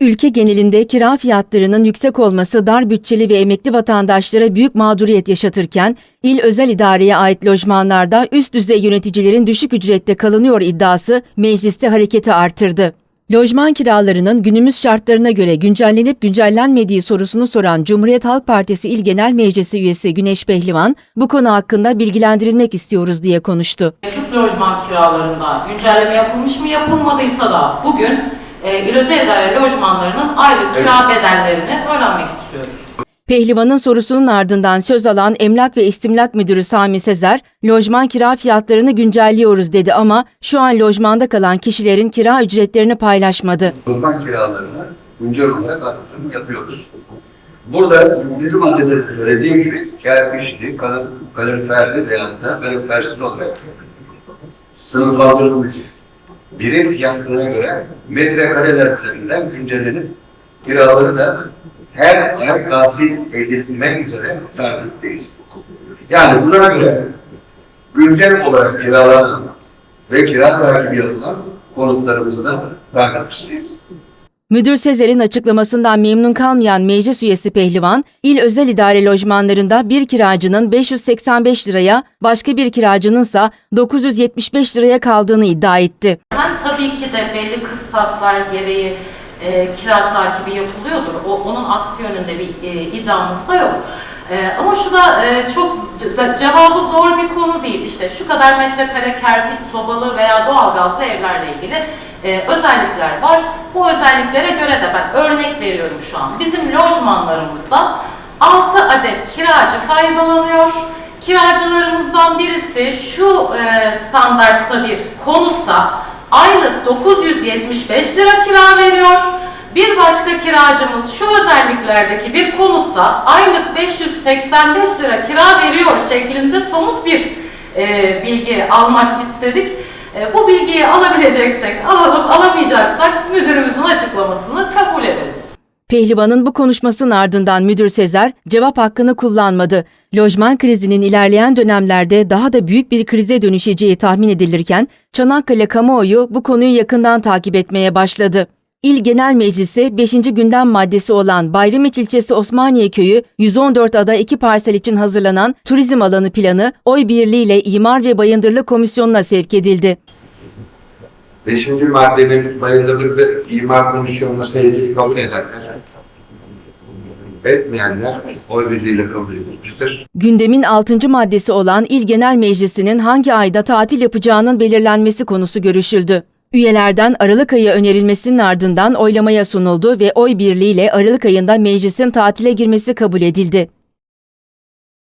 Ülke genelinde kira fiyatlarının yüksek olması dar bütçeli ve emekli vatandaşlara büyük mağduriyet yaşatırken, il özel idareye ait lojmanlarda üst düzey yöneticilerin düşük ücrette kalınıyor iddiası mecliste hareketi artırdı. Lojman kiralarının günümüz şartlarına göre güncellenip güncellenmediği sorusunu soran Cumhuriyet Halk Partisi İl Genel Meclisi üyesi Güneş Pehlivan, bu konu hakkında bilgilendirilmek istiyoruz diye konuştu. Mevcut lojman kiralarında güncelleme yapılmış mı yapılmadıysa da bugün e, il özel idare lojmanlarının aylık kira bedellerini öğrenmek istiyoruz. Pehlivan'ın sorusunun ardından söz alan Emlak ve İstimlak Müdürü Sami Sezer, lojman kira fiyatlarını güncelliyoruz dedi ama şu an lojmanda kalan kişilerin kira ücretlerini paylaşmadı. Uzman kiralarını güncel olarak artırım yapıyoruz. Burada üçüncü maddede de söylediğim gibi kerpiçli, kalın, kaloriferli veyahut da kalorifersiz olarak sınıflandırılmış birim fiyatlarına göre metrekareler üzerinden güncellenip kiraları da her ay tahsil edilmek üzere takipteyiz. Yani buna göre güncel olarak kiralanan ve kira takibi yapılan konutlarımızda takipçiyiz. Müdür Sezer'in açıklamasından memnun kalmayan meclis üyesi Pehlivan, il özel idare lojmanlarında bir kiracının 585 liraya, başka bir kiracının ise 975 liraya kaldığını iddia etti. Sen tabii ki de belli kıstaslar gereği e, kira takibi yapılıyordur. O, onun aksi yönünde bir e, iddiamız da yok. E, ama şu da e, çok ce- cevabı zor bir konu değil. İşte şu kadar metrekare kerpiç, sobalı veya doğalgazlı evlerle ilgili e, özellikler var. Bu özelliklere göre de ben örnek veriyorum şu an. Bizim lojmanlarımızda 6 adet kiracı faydalanıyor. Kiracılarımızdan birisi şu e, standartta bir konutta aylık 975 lira kira veriyor. Bir başka kiracımız şu özelliklerdeki bir konutta aylık 585 lira kira veriyor şeklinde somut bir e, bilgi almak istedik. E, bu bilgiyi alabileceksek alalım, alamayacaksak müdürümüzün açıklamasını kabul edelim. Pehlivan'ın bu konuşmasının ardından Müdür Sezer cevap hakkını kullanmadı. Lojman krizinin ilerleyen dönemlerde daha da büyük bir krize dönüşeceği tahmin edilirken Çanakkale kamuoyu bu konuyu yakından takip etmeye başladı. İl Genel Meclisi 5. gündem maddesi olan Bayramiç ilçesi Osmaniye Köyü 114 ada 2 parsel için hazırlanan turizm alanı planı oy birliğiyle İmar ve Bayındırlık Komisyonu'na sevk edildi. Beşinci maddenin bayındırlık ve imar komisyonuna sevdiği kabul edenler, etmeyenler oy birliğiyle kabul edilmiştir. Gündemin 6. maddesi olan İl Genel Meclisi'nin hangi ayda tatil yapacağının belirlenmesi konusu görüşüldü. Üyelerden Aralık ayı önerilmesinin ardından oylamaya sunuldu ve oy birliğiyle Aralık ayında meclisin tatile girmesi kabul edildi.